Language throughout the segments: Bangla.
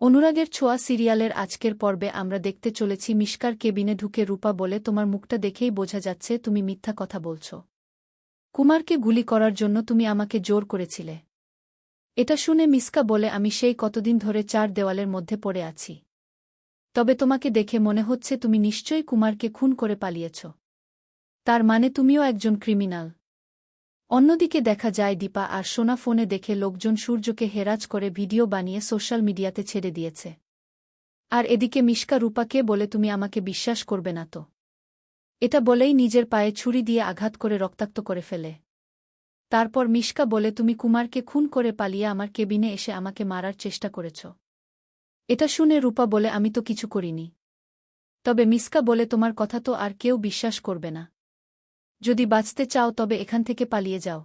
অনুরাগের ছোঁয়া সিরিয়ালের আজকের পর্বে আমরা দেখতে চলেছি মিষ্কার কেবিনে ঢুকে রূপা বলে, তোমার মুখটা দেখেই বোঝা যাচ্ছে তুমি মিথ্যা কথা বলছ। কুমারকে গুলি করার জন্য তুমি আমাকে জোর করেছিলে। এটা শুনে মিসকা বলে, আমি সেই কতদিন ধরে চার দেওয়ালের মধ্যে পড়ে আছি। তবে তোমাকে দেখে মনে হচ্ছে তুমি নিশ্চয়ই কুমারকে খুন করে পালিয়েছ। তার মানে তুমিও একজন ক্রিমিনাল। অন্যদিকে দেখা যায় দীপা আর সোনা ফোনে দেখে লোকজন সূর্যকে হেরাজ করে ভিডিও বানিয়ে সোশ্যাল মিডিয়াতে ছেড়ে দিয়েছে। আর এদিকে মিশকা রূপাকে বলে, তুমি আমাকে বিশ্বাস করবে না তো? এটা বলেই নিজের পায়ে ছুরি দিয়ে আঘাত করে রক্তাক্ত করে ফেলে। তারপর মিশকা বলে, তুমি কুমারকে খুন করে পালিয়ে আমার কেবিনে এসে আমাকে মারার চেষ্টা করেছ। এটা শুনে রূপা বলে, আমি তো কিছু করিনি। তবে মিসকা বলে, তোমার কথা তো আর কেউ বিশ্বাস করবে না। যদি বাঁচতে চাও তবে এখান থেকে পালিয়ে যাও।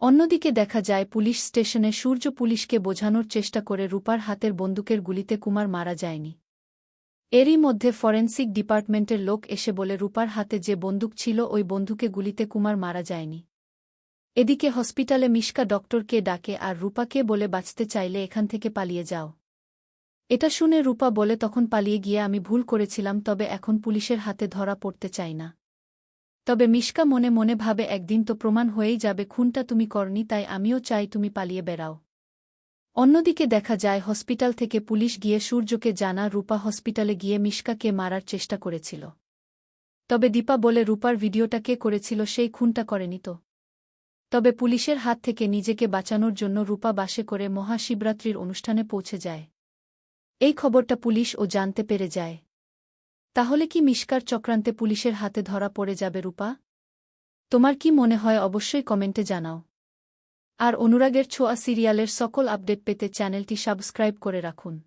অন্যদিকে দেখা যায় পুলিশ স্টেশনে সূর্য পুলিশকে বোঝানোর চেষ্টা করে রূপার হাতের বন্দুকের গুলিতে কুমার মারা যায়নি। এরই মধ্যে ফরেন্সিক ডিপার্টমেন্টের লোক এসে বলে রূপার হাতে যে বন্দুক ছিল ওই বন্দুকে গুলিতে কুমার মারা যায়নি। এদিকে হসপিটালে মিশকা ডক্টরকে ডাকে আর রূপাকে বলে বাঁচতে চাইলে এখান থেকে পালিয়ে যাও। এটা শুনে রূপা বলে, তখন পালিয়ে গিয়ে আমি ভুল করেছিলাম, তবে এখন পুলিশের হাতে ধরা পড়তে চাই না। তবে মিশকা মনে মনে ভাবে, একদিন তো প্রমাণ হয়েই যাবে খুনটা তুমি করনি, তাই আমিও চাই তুমি পালিয়ে বেড়াও। অন্যদিকে দেখা যায়, হসপিটাল থেকে পুলিশ গিয়ে সূর্যকে জানা রূপা হসপিটালে গিয়ে মিশকাকে মারার চেষ্টা করেছিল। তবে দীপা বলে, রূপার ভিডিওটা কে করেছিল, সেই খুনটা করেনি তো? তবে পুলিশের হাত থেকে নিজেকে বাঁচানোর জন্য রূপা বাসে করে মহাশিবরাত্রির অনুষ্ঠানে পৌঁছে যায়। এই খবরটা পুলিশ ও জানতে পেরে যায়। তাহলে কি মিষ্কার চক্রান্তে পুলিশের হাতে ধরা পড়ে যাবে রূপা? তোমার কি মনে হয় অবশ্যই কমেন্টে জানাও। আর অনুরাগের ছোঁয়া সিরিয়ালের সকল আপডেট পেতে চ্যানেলটি সাবস্ক্রাইব করে রাখুন।